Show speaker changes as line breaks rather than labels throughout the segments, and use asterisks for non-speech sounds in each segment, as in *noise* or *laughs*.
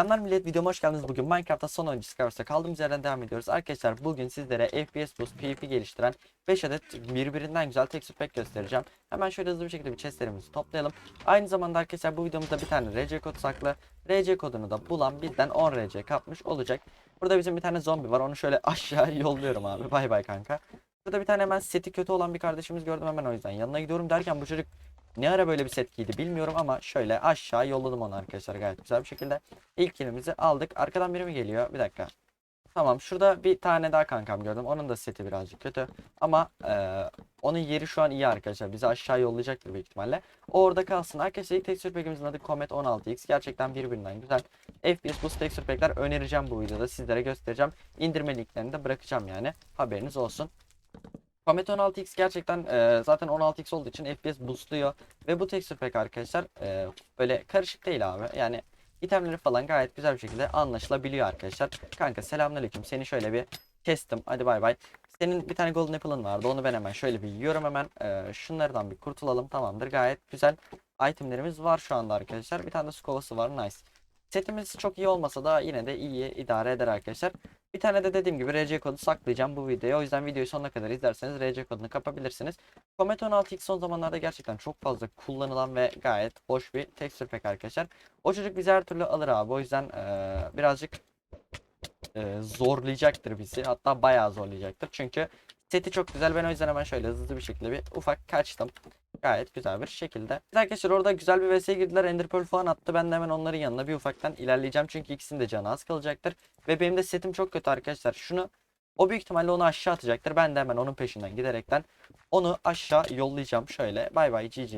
Selamlar millet videoma hoş geldiniz. Bugün Minecraft'ta son oyuncu Skyverse'de kaldığımız yerden devam ediyoruz. Arkadaşlar bugün sizlere FPS Boost PvP geliştiren 5 adet birbirinden güzel texture pack göstereceğim. Hemen şöyle hızlı bir şekilde bir chestlerimizi toplayalım. Aynı zamanda arkadaşlar bu videomuzda bir tane RC kodu saklı. RC kodunu da bulan bizden 10 RC kapmış olacak. Burada bizim bir tane zombi var. Onu şöyle *laughs* aşağı yolluyorum abi. Bay bay kanka. Burada bir tane hemen seti kötü olan bir kardeşimiz gördüm hemen o yüzden yanına gidiyorum derken bu çocuk ne ara böyle bir set giydi bilmiyorum ama şöyle aşağı yolladım onu arkadaşlar gayet güzel bir şekilde. İlk kilimizi aldık. Arkadan biri mi geliyor? Bir dakika. Tamam şurada bir tane daha kankam gördüm. Onun da seti birazcık kötü. Ama eee, onun yeri şu an iyi arkadaşlar. Bizi aşağı yollayacaktır büyük ihtimalle. Orada kalsın. Arkadaşlar ilk texture pack'imizin adı Comet 16X. Gerçekten birbirinden güzel. FPS Boost texture pack'ler önereceğim bu videoda. Sizlere göstereceğim. İndirme linklerini de bırakacağım yani. Haberiniz olsun. Comet 16X gerçekten eee, zaten 16X olduğu için FPS boostluyor. Ve bu texture pack arkadaşlar eee, böyle karışık değil abi. Yani itemleri falan gayet güzel bir şekilde anlaşılabiliyor arkadaşlar. Kanka selamünaleyküm. Seni şöyle bir kestim. Hadi bay bay. Senin bir tane golden apple'ın vardı. Onu ben hemen şöyle bir yiyorum hemen. Eee, şunlardan bir kurtulalım. Tamamdır. Gayet güzel itemlerimiz var şu anda arkadaşlar. Bir tane de su kovası var. Nice. Setimiz çok iyi olmasa da yine de iyi idare eder arkadaşlar. Bir tane de dediğim gibi RC kodu saklayacağım bu videoya. O yüzden videoyu sonuna kadar izlerseniz RC kodunu kapabilirsiniz. Comet 16X son zamanlarda gerçekten çok fazla kullanılan ve gayet hoş bir texture pack arkadaşlar. O çocuk bizi her türlü alır abi. O yüzden eee, birazcık eee, zorlayacaktır bizi. Hatta bayağı zorlayacaktır. Çünkü seti çok güzel. Ben o yüzden hemen şöyle hızlı bir şekilde bir ufak kaçtım. Gayet güzel bir şekilde. Arkadaşlar orada güzel bir vs'ye girdiler. Ender Pearl falan attı. Ben de hemen onların yanına bir ufaktan ilerleyeceğim. Çünkü ikisinin de canı az kalacaktır. Ve benim de setim çok kötü arkadaşlar. Şunu o büyük ihtimalle onu aşağı atacaktır. Ben de hemen onun peşinden giderekten onu aşağı yollayacağım. Şöyle bay bay GG.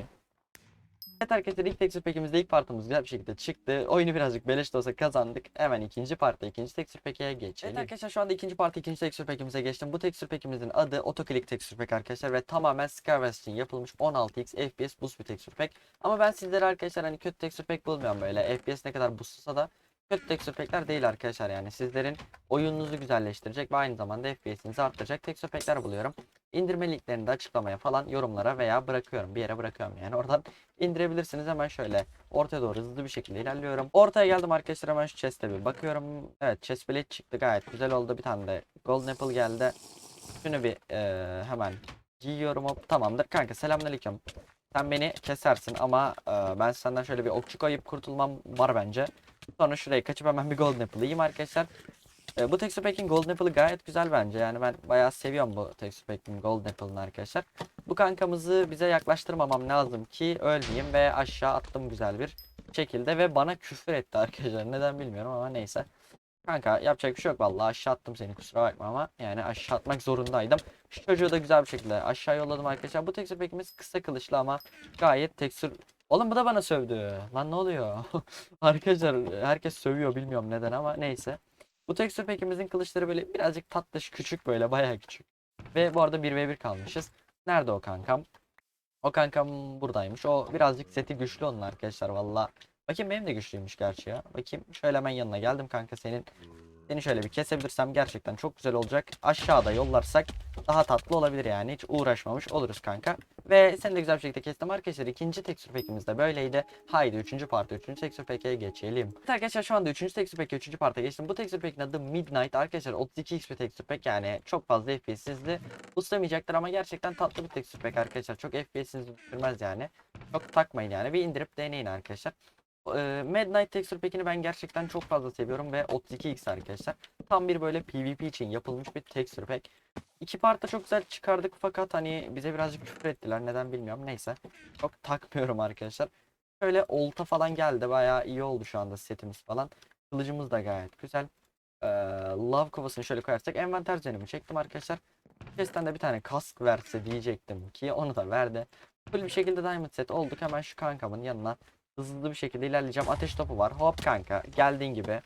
Evet arkadaşlar ilk texture pack'imizde ilk partımız güzel bir şekilde çıktı. Oyunu birazcık beleş de olsa kazandık. Hemen ikinci partta ikinci texture pack'e geçelim. Evet arkadaşlar şu anda ikinci partta ikinci texture pack'imize geçtim. Bu texture pack'imizin adı Autoclick texture pack arkadaşlar ve tamamen Skywars için yapılmış 16x FPS boost bir texture pack. Ama ben sizlere arkadaşlar hani kötü texture pack bulmuyorum böyle. FPS ne kadar boostlasa da kötü texture pack'ler değil arkadaşlar yani. Sizlerin oyununuzu güzelleştirecek ve aynı zamanda FPS'inizi arttıracak texture pack'ler buluyorum. İndirme linklerini de açıklamaya falan yorumlara veya bırakıyorum. Bir yere bırakıyorum yani. Oradan indirebilirsiniz. Hemen şöyle ortaya doğru hızlı bir şekilde ilerliyorum. Ortaya geldim arkadaşlar hemen şu chest'e bir bakıyorum. Evet chest plate çıktı gayet güzel oldu. Bir tane de golden apple geldi. Şunu bir eee, hemen giyiyorum hop tamamdır. Kanka selamünaleyküm. Sen beni kesersin ama eee, ben senden şöyle bir okçu koyup kurtulmam var bence. Sonra şuraya kaçıp hemen bir golden apple yiyeyim arkadaşlar. E, bu texture pack'in golden apple'ı gayet güzel bence. Yani ben bayağı seviyorum bu texture pack'in golden apple'ını arkadaşlar. Bu kankamızı bize yaklaştırmamam lazım ki ölmeyeyim ve aşağı attım güzel bir şekilde ve bana küfür etti arkadaşlar. Neden bilmiyorum ama neyse. Kanka yapacak bir şey yok vallahi aşağı attım seni kusura bakma ama yani aşağı atmak zorundaydım. Şu çocuğu da güzel bir şekilde aşağı yolladım arkadaşlar. Bu texture pack'imiz kısa kılıçlı ama gayet texture... Oğlum bu da bana sövdü. Lan ne oluyor? *laughs* arkadaşlar herkes sövüyor bilmiyorum neden ama neyse. Bu texture pack'imizin kılıçları böyle birazcık tatlış küçük böyle bayağı küçük. Ve bu arada 1v1 kalmışız. Nerede o kankam? O kankam buradaymış. O birazcık seti güçlü onun arkadaşlar valla. Bakayım benim de güçlüymüş gerçi ya. Bakayım şöyle hemen yanına geldim kanka senin. Seni şöyle bir kesebilirsem gerçekten çok güzel olacak. Aşağıda yollarsak daha tatlı olabilir yani. Hiç uğraşmamış oluruz kanka. Ve seni de güzel bir şekilde kestim arkadaşlar. İkinci texture pack'imiz de böyleydi. Haydi üçüncü parta üçüncü texture pack'e geçelim. Arkadaşlar şu anda üçüncü texture pack'e üçüncü parta geçtim. Bu texture pack'in adı Midnight arkadaşlar. 32 XP texture pack yani çok fazla FPS'sizdi. Boostamayacaktır ama gerçekten tatlı bir texture pack arkadaşlar. Çok FPS'inizi düşürmez yani. Çok takmayın yani. Bir indirip deneyin arkadaşlar. Eee, Midnight Texture Pack'ini ben gerçekten çok fazla seviyorum ve 32x arkadaşlar. Tam bir böyle PvP için yapılmış bir texture pack. İki partta çok güzel çıkardık fakat hani bize birazcık küfür ettiler neden bilmiyorum neyse. Çok takmıyorum arkadaşlar. Şöyle olta falan geldi bayağı iyi oldu şu anda setimiz falan. Kılıcımız da gayet güzel. Eee love kovasını şöyle koyarsak envanter zenimi çektim arkadaşlar. Chest'ten de bir tane kask verse diyecektim ki onu da verdi. Full bir şekilde diamond set olduk hemen şu kankamın yanına hızlı bir şekilde ilerleyeceğim. Ateş topu var. Hop kanka geldiğin gibi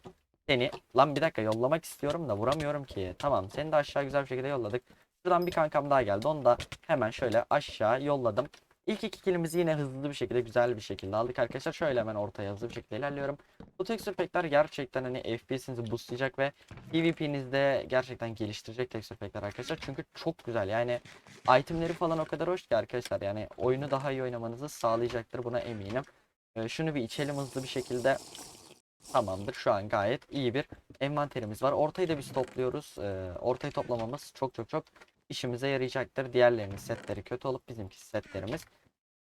seni lan bir dakika yollamak istiyorum da vuramıyorum ki. Tamam seni de aşağı güzel bir şekilde yolladık. Şuradan bir kankam daha geldi. Onu da hemen şöyle aşağı yolladım. İlk iki kilimizi yine hızlı bir şekilde güzel bir şekilde aldık arkadaşlar. Şöyle hemen ortaya hızlı bir şekilde ilerliyorum. Bu texture pack'ler gerçekten hani FPS'inizi boostlayacak ve PvP'nizde gerçekten geliştirecek texture pack'ler arkadaşlar. Çünkü çok güzel yani itemleri falan o kadar hoş ki arkadaşlar. Yani oyunu daha iyi oynamanızı sağlayacaktır buna eminim. Ee, şunu bir içelim hızlı bir şekilde. Tamamdır. Şu an gayet iyi bir envanterimiz var. Ortayı da biz topluyoruz. Ee, ortayı toplamamız çok çok çok işimize yarayacaktır. Diğerlerinin setleri kötü olup bizimki setlerimiz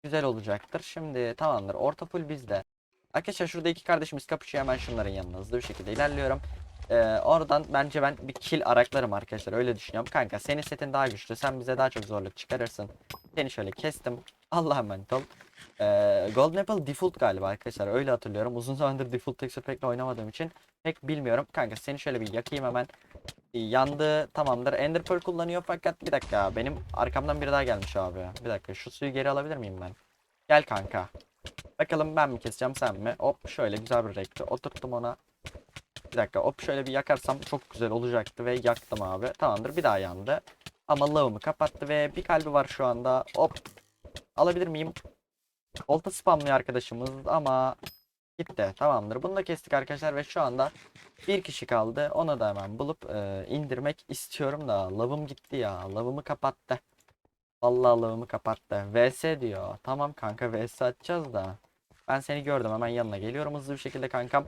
güzel olacaktır. Şimdi tamamdır. Orta full bizde. Arkadaşlar şurada iki kardeşimiz kapışıyor. Hemen şunların yanına hızlı bir şekilde ilerliyorum. Ee, oradan bence ben bir kill araklarım arkadaşlar. Öyle düşünüyorum. Kanka senin setin daha güçlü. Sen bize daha çok zorluk çıkarırsın. Seni şöyle kestim. Allah'a emanet ol. Ee, Golden Apple default galiba arkadaşlar. Öyle hatırlıyorum. Uzun zamandır default texture pack'le oynamadığım için pek bilmiyorum. Kanka seni şöyle bir yakayım hemen. Ee, Yandı tamamdır. Ender Pearl kullanıyor fakat bir dakika benim arkamdan biri daha gelmiş abi. Bir dakika şu suyu geri alabilir miyim ben? Gel kanka. Bakalım ben mi keseceğim sen mi? Hop şöyle güzel bir renkti. Oturttum ona. Bir dakika hop şöyle bir yakarsam çok güzel olacaktı ve yaktım abi. Tamamdır bir daha yandı. Ama lavımı kapattı ve bir kalbi var şu anda. Hop. Alabilir miyim? Olta spamlıyor arkadaşımız ama gitti. Tamamdır. Bunu da kestik arkadaşlar ve şu anda bir kişi kaldı. Onu da hemen bulup e, indirmek istiyorum da lavım gitti ya. Lavımı kapattı. Vallahi lavımı kapattı. VS diyor. Tamam kanka VS atacağız da. Ben seni gördüm hemen yanına geliyorum hızlı bir şekilde kankam.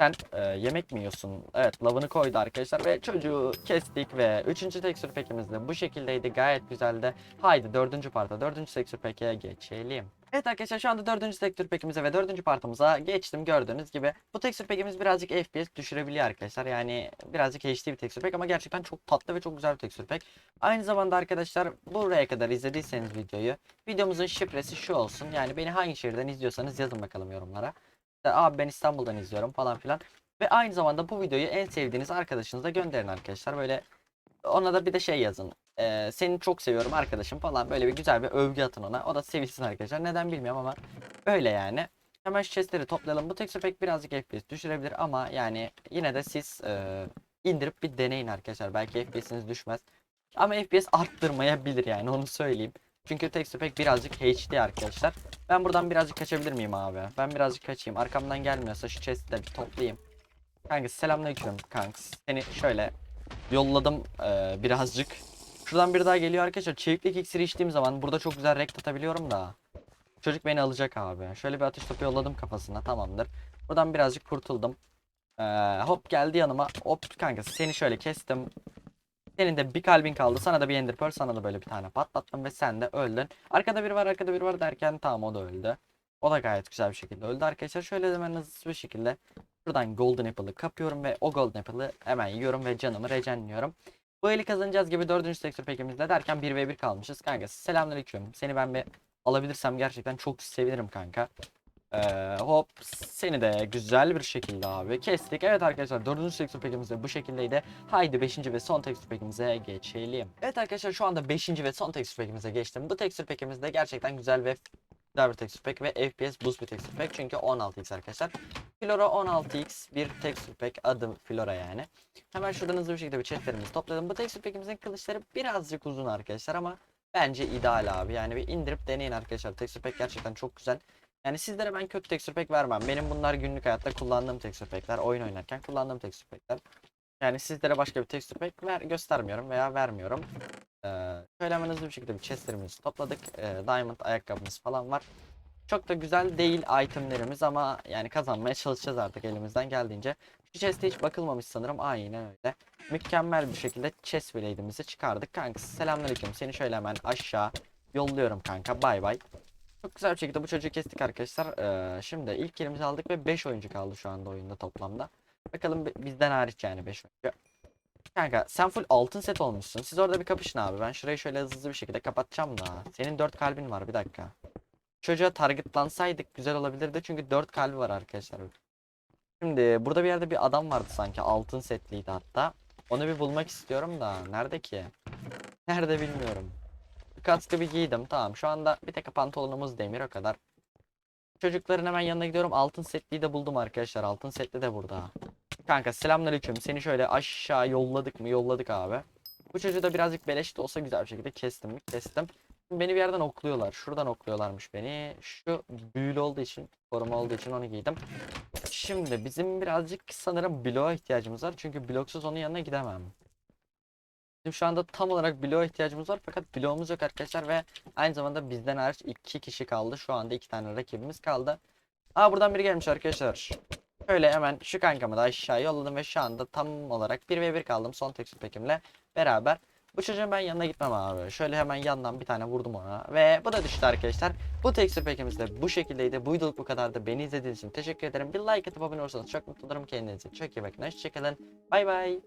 Sen e, yemek mi yiyorsun? Evet lavını koydu arkadaşlar ve çocuğu kestik ve 3. tekstür pekimiz de bu şekildeydi gayet güzeldi. Haydi 4. parta 4. tekstür peke geçelim. Evet arkadaşlar şu anda 4. tekstür pekimize ve 4. partımıza geçtim gördüğünüz gibi. Bu tekstür pekimiz birazcık FPS düşürebiliyor arkadaşlar. Yani birazcık HD bir tekstür pek ama gerçekten çok tatlı ve çok güzel bir tekstür pek. Aynı zamanda arkadaşlar buraya kadar izlediyseniz videoyu videomuzun şifresi şu olsun. Yani beni hangi şehirden izliyorsanız yazın bakalım yorumlara. İşte, Abi ben İstanbul'dan izliyorum falan filan. Ve aynı zamanda bu videoyu en sevdiğiniz arkadaşınıza gönderin arkadaşlar. Böyle ona da bir de şey yazın. Ee, seni çok seviyorum arkadaşım falan böyle bir güzel bir övgü atın ona. O da sevilsin arkadaşlar. Neden bilmiyorum ama öyle yani. Hemen şu chestleri toplayalım. Bu texture pack birazcık FPS düşürebilir ama yani yine de siz e, indirip bir deneyin arkadaşlar. Belki FPS'iniz düşmez. Ama FPS arttırmayabilir yani onu söyleyeyim. Çünkü texture pack birazcık HD arkadaşlar. Ben buradan birazcık kaçabilir miyim abi? Ben birazcık kaçayım. Arkamdan gelmiyorsa şu chest'i bir toplayayım. Kanka selamünaleyküm kanks. Seni şöyle yolladım eee, birazcık. Şuradan bir daha geliyor arkadaşlar. Çeviklik iksiri içtiğim zaman burada çok güzel renk atabiliyorum da. Çocuk beni alacak abi. Şöyle bir atış topu yolladım kafasına tamamdır. Buradan birazcık kurtuldum. Eee, hop geldi yanıma. Hop kanka seni şöyle kestim. Senin de bir kalbin kaldı. Sana da bir ender pearl. Sana da böyle bir tane patlattım ve sen de öldün. Arkada biri var arkada biri var derken tamam o da öldü. O da gayet güzel bir şekilde öldü arkadaşlar. Şöyle hemen hızlı bir şekilde şuradan golden apple'ı kapıyorum ve o golden apple'ı hemen yiyorum ve canımı regenliyorum. Bu eli kazanacağız gibi dördüncü sektör pekimizde derken 1v1 kalmışız. Kanka selamünaleyküm. Seni ben bir alabilirsem gerçekten çok sevinirim kanka. Ee, hop seni de güzel bir şekilde abi kestik. Evet arkadaşlar dördüncü tekstür pekimiz de bu şekildeydi. Haydi beşinci ve son tekstür pekimize geçelim. Evet arkadaşlar şu anda beşinci ve son tekstür pekimize geçtim. Bu tekstür pekimiz de gerçekten güzel ve bir tekstür pek ve FPS boost bir tekstür pek çünkü 16x arkadaşlar. Flora 16x bir tekstür pek adı Flora yani. Hemen şuradan hızlı bir şekilde bir chatlerimizi topladım. Bu tekstür pekimizin kılıçları birazcık uzun arkadaşlar ama bence ideal abi. Yani bir indirip deneyin arkadaşlar. Tekstür pek gerçekten çok güzel. Yani sizlere ben kötü tekstür pack vermem. Benim bunlar günlük hayatta kullandığım tekstür pack'ler. Oyun oynarken kullandığım tekstür pack'ler. Yani sizlere başka bir tekstür pack ver, göstermiyorum veya vermiyorum. Ee, şöyle hemen hızlı bir şekilde bir chestlerimizi topladık. Ee, diamond ayakkabımız falan var. Çok da güzel değil itemlerimiz ama yani kazanmaya çalışacağız artık elimizden geldiğince. Şu chest'e hiç bakılmamış sanırım. Aynen öyle. Mükemmel bir şekilde chest blade'imizi çıkardık. Kanka selamünaleyküm. Seni şöyle hemen aşağı yolluyorum kanka. Bay bay. Çok güzel bir şekilde bu çocuğu kestik arkadaşlar. Ee, şimdi ilk kilimizi aldık ve 5 oyuncu kaldı şu anda oyunda toplamda. Bakalım bi- bizden hariç yani 5 oyuncu. Kanka sen full altın set olmuşsun. Siz orada bir kapışın abi. Ben şurayı şöyle hızlı bir şekilde kapatacağım da. Senin 4 kalbin var bir dakika. Çocuğa targetlansaydık güzel olabilirdi çünkü 4 kalbi var arkadaşlar. Şimdi burada bir yerde bir adam vardı sanki altın setliydi hatta. Onu bir bulmak istiyorum da nerede ki? Nerede bilmiyorum. Kaskı bir giydim. Tamam şu anda bir tek pantolonumuz demir o kadar. Çocukların hemen yanına gidiyorum. Altın setliyi de buldum arkadaşlar. Altın setli de burada. Kanka selamünaleyküm. Seni şöyle aşağı yolladık mı? Yolladık abi. Bu çocuğu da birazcık beleş de olsa güzel bir şekilde kestim mi? Kestim. Beni bir yerden okluyorlar. Şuradan okluyorlarmış beni. Şu büyülü olduğu için, koruma olduğu için onu giydim. Şimdi bizim birazcık sanırım bloğa ihtiyacımız var. Çünkü bloksuz onun yanına gidemem. Bizim şu anda tam olarak bloğa ihtiyacımız var fakat bloğumuz yok arkadaşlar ve aynı zamanda bizden hariç iki kişi kaldı. Şu anda iki tane rakibimiz kaldı. Aa buradan biri gelmiş arkadaşlar. Şöyle hemen şu kankamı da aşağı yolladım ve şu anda tam olarak 1v1 kaldım son tekstür pekimle beraber. Bu çocuğun ben yanına gitmem abi. Şöyle hemen yandan bir tane vurdum ona. Ve bu da düştü arkadaşlar. Bu tekstür pekimiz de bu şekildeydi. Bu videoluk bu kadardı. Beni izlediğiniz için teşekkür ederim. Bir like atıp abone olursanız çok mutlu olurum. Kendinize çok iyi bakın. Hoşçakalın. Bay bay.